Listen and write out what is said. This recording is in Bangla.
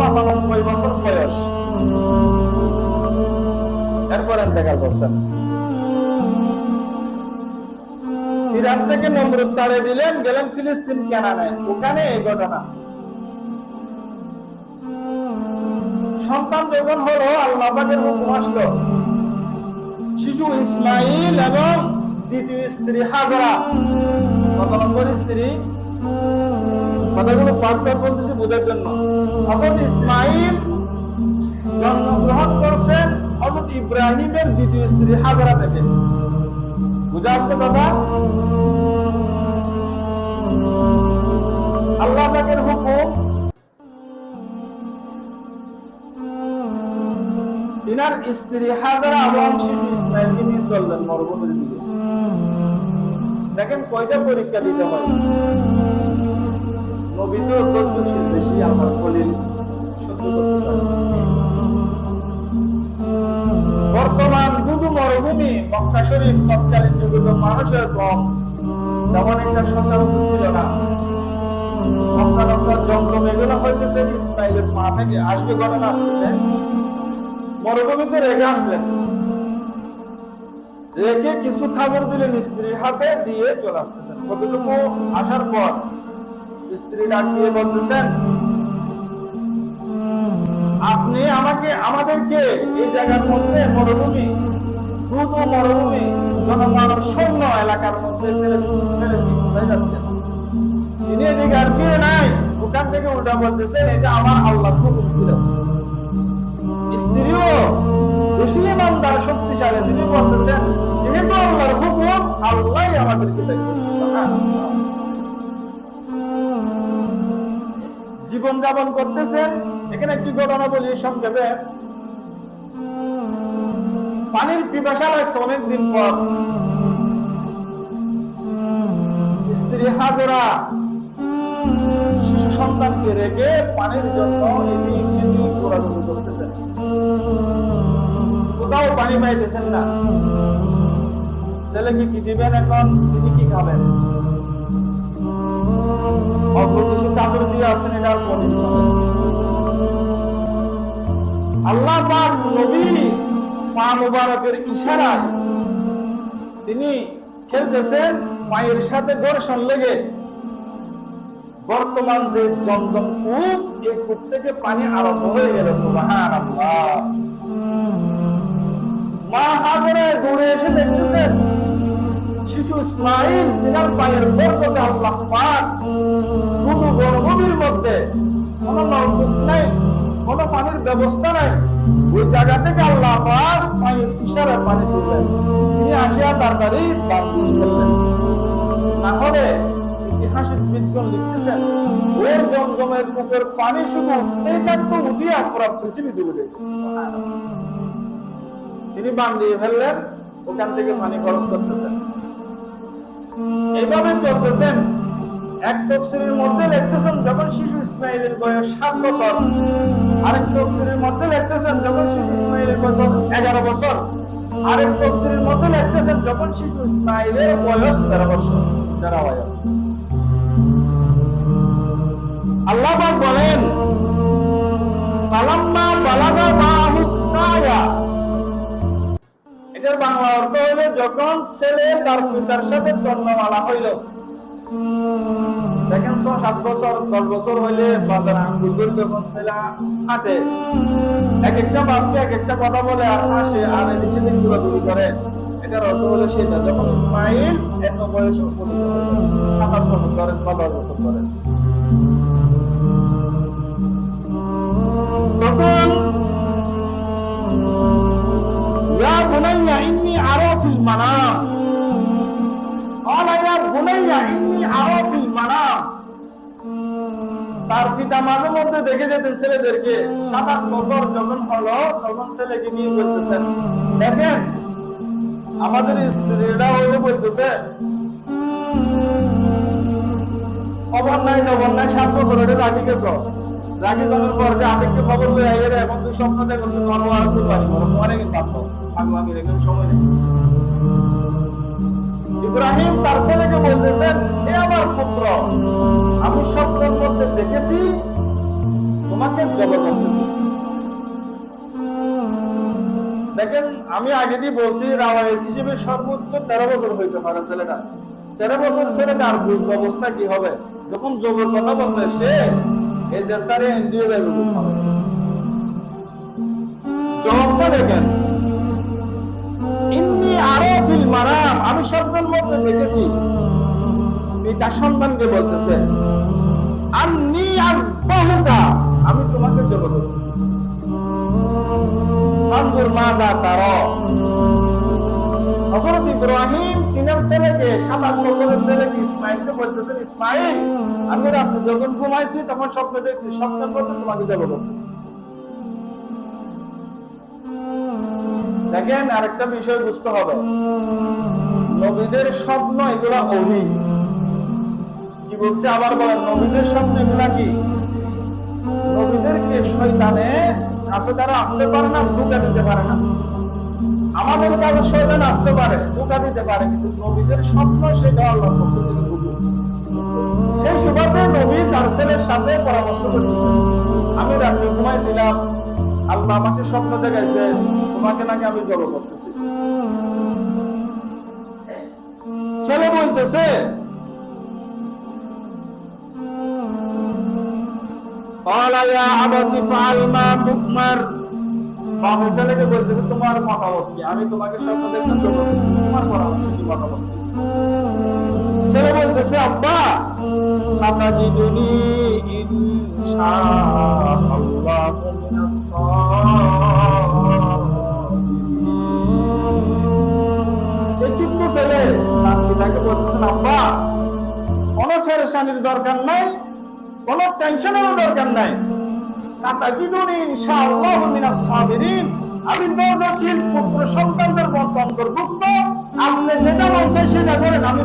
পঁচানব্বই বছর বয়স। এরপর এন্তেকাল করছেন। ইরান থেকে নমরুদ তাড়ে দিলেন, গেলেন ফিলিস্তিন ওখানে এই ঘটনা। সন্তান যখন হলো আল্লাহ পাকের হুকুম আসলো। শিশু ইসমাইল এবং দ্বিতীয় স্ত্রী হাজরা। নম্বর স্ত্রী কথাগুলো পাঠ বলতেছি বোঝার জন্য। হজরত ইসমাইল জন্মগ্রহণ করছেন হজরত ইব্রাহিমের দ্বিতীয় স্ত্রী হাজরা থেকে। বুঝা আসছে কথা? আল্লাহ পাকের হুকুম। তিনার স্ত্রী হাজারা এবং শিশু ইসমাইলকে নিয়ে চললেন মরুভূমির দিকে। দেখেন কয়টা পরীক্ষা দিতে হয়। নবী তো চায় বর্তমান দুদু মরুভূমি, মক্কা শরীফ, তৎকালীন যুগে মানুষের কম তেমন একটা সচরাচর ছিল না। মক্কা মক্কা জমজম এগুলো হইতেছে ইসমাইলের পা থেকে আসবে ঘটনা আসতেছে। মরুভূমিতে রেখে আসলেন। রেখে কিছু খাবার দিলেন স্ত্রীর হাতে, দিয়ে চলে আসতেছেন। কতটুকু আসার পর স্ত্রী ডাক বলতেছেন, আপনি আমাকে, আমাদেরকে এই জায়গার মধ্যে মরুভূমি, দ্রুত মরুভূমি জনমানব শূন্য এলাকার মধ্যে তিনি এদিকে আর ফিরে নাই, ওখান থেকে উল্টা বলতেছেন, এটা আমার আল্লাহ হুকুম ছিল। স্ত্রীও বেশি ইমানদার শক্তিশালী। তিনি বলতেছেন, যেহেতু আল্লাহর হুকুম আল্লাহ আমাদেরকে জীবন যাপন করতেছেন, এখানে একটি ঘটনা বলি, সংক্ষেপে। পানির পিপাসা লাগছে অনেকদিন পর। স্ত্রী হাজরা, শিশু সন্তানকে রেখে পানির জন্য করতেছেন। কোথাও পানি পাইতেছেন না। ছেলেকে কি দিবেন এখন? তিনি কি খাবেন? অল্প কিছু কাজর আল্লাহ নবী পা মুবারকের ইশারায় তিনি খেলতেছেন পায়ের সাথে দর্শন লেগে। বর্তমান যে জমজম কূপ এই কূপ থেকে পানি আরম্ভ হয়ে গেল মা হাজরে দৌড়ে এসে দেখতেছেন, শিশু ইসমাইল তিনার পায়ের বরকতে আল্লাহ পাক কোনো গর্ভবীর মধ্যে কোনো নলকূপ নাই, কোনো পানির ব্যবস্থা নাই। ওই জায়গা থেকে আল্লাহ পাক পায়ের ইশারায় পানি তুললেন। তিনি আসিয়া তাড়াতাড়ি বাদ দিয়ে ফেললেন। না হলে ইতিহাসের বিজ্ঞান লিখতেছেন ওর জমজমের কূপের পানি শুধু উঠতেই থাকতো উঠিয়া পুরা পৃথিবী ডুবে। তিনি বান দিয়ে ফেললেন, ওখান থেকে পানি খরচ করতেছেন। এইভাবে চলতেছেন এক তফসিলের মধ্যে লিখতেছেন, যখন শিশু ইসমাইলের বয়স সাত বছর। আরেক তফসিলের মধ্যে লিখতেছেন, যখন শিশু ইসমাইলের বয়স এগারো বছর। আরেক তফসিলের মধ্যে লিখতেছেন, যখন শিশু ইসমাইলের বয়স তেরো বছর। তেরো বয়স আল্লাহ বলেন সালাম্মা বালাগা মাহুস সায়া। এটার বাংলা অর্থ হলো, যখন ছেলে তার পিতার সাথে জন্মমালা হইল। দেখেন ছ সাত বছর দশ বছর হইলে বাজার আঙ্গুল ধরে যখন ছেলে হাঁটে এক একটা বাপকে এক একটা কথা বলে আর হাসে আর এদিক সেদিক ঘোরাঘুরি করে এটার অর্থ হলো সেটা যখন ইসমাইল এত বয়সে উপনীত হইল সাত আট বছর ধরেন বা দশ বছর ধরেন তখন يا بني إني أرى في المنام قال يا بني তার পিতা মাঝে মধ্যে দেখে যেতেন ছেলেদেরকে। সাত আট বছর যখন হলো, তখন ছেলেকে বিয়ে করতেছেন। দেখেন, আমাদের স্ত্রীরা হলে বলতেছে, খবর নাই খবর নাই, সাত বছর এটা রাখি গেছ। রাখি যখন পর যে আমি একটু খবর লই এখন তুই স্বপ্ন দেখো তুই পারি সময় নেই। ইব্রাহিম তার ছেলেকে বলতেছেন হে আমার পুত্র, আমি স্বপ্নের মধ্যে দেখেছি, তোমাকে জবাব করতেছি। দেখেন, আমি আগে দিয়ে বলছি, রাওয়ায়ত হিসেবে সর্বোচ্চ তেরো বছর হইতে পারে ছেলেটা। তেরো বছর ছেলেটা আর বুঝবে অবস্থা কি হবে? যখন যোগের কথা বলবে সে এই দেশারে এনজিও যাবে জবাবটা দেখেন আমি স্বপ্নের মধ্যে দেখেছি। পিতা সন্তানকে বলতেছে আন্নি আর বহুটা আমি তোমাকে জবাব করতেছি ছেলেকে সাত বলতেছেন আমি রাতে যখন ঘুমাইছি, তখন স্বপ্ন দেখছি, স্বপ্নের মধ্যে তোমাকে জবাব করতেছি দেখেন আরেকটা বিষয় বুঝতে হবে। নবীদের স্বপ্ন এগুলা অভি কি বলছে আবার বলেন, নবীদের স্বপ্ন এগুলা কি? নবীদেরকে শয়তানে কাছে তারা আসতে পারে না, ধোকা দিতে পারে না। আমাদের কাছে শয়তান আসতে পারে, ধোকা দিতে পারে, কিন্তু নবীদের স্বপ্ন সেটা থেকে সেই সুবাদে নবী তার ছেলের সাথে পরামর্শ করতেছে। আমি রাত্রে ঘুমাইছিলাম আল্লাহ আমাকে স্বপ্ন দেখাইছে, তোমাকে নাকি আমি জড়ো করতেছি। ছেলে বলতেছে তোমার। মতামত কি? আমি তোমাকে তোমার বলতেছে, আব্বা ইনশা কোনো দরকার নাই, কোনো টেনশনেরও দরকার নাই। আমি ধৈর্যশীল পুত্র সন্তানদের অন্তর্ভুক্ত। আপনি যেটা বলছেন সেটা করেন, আমি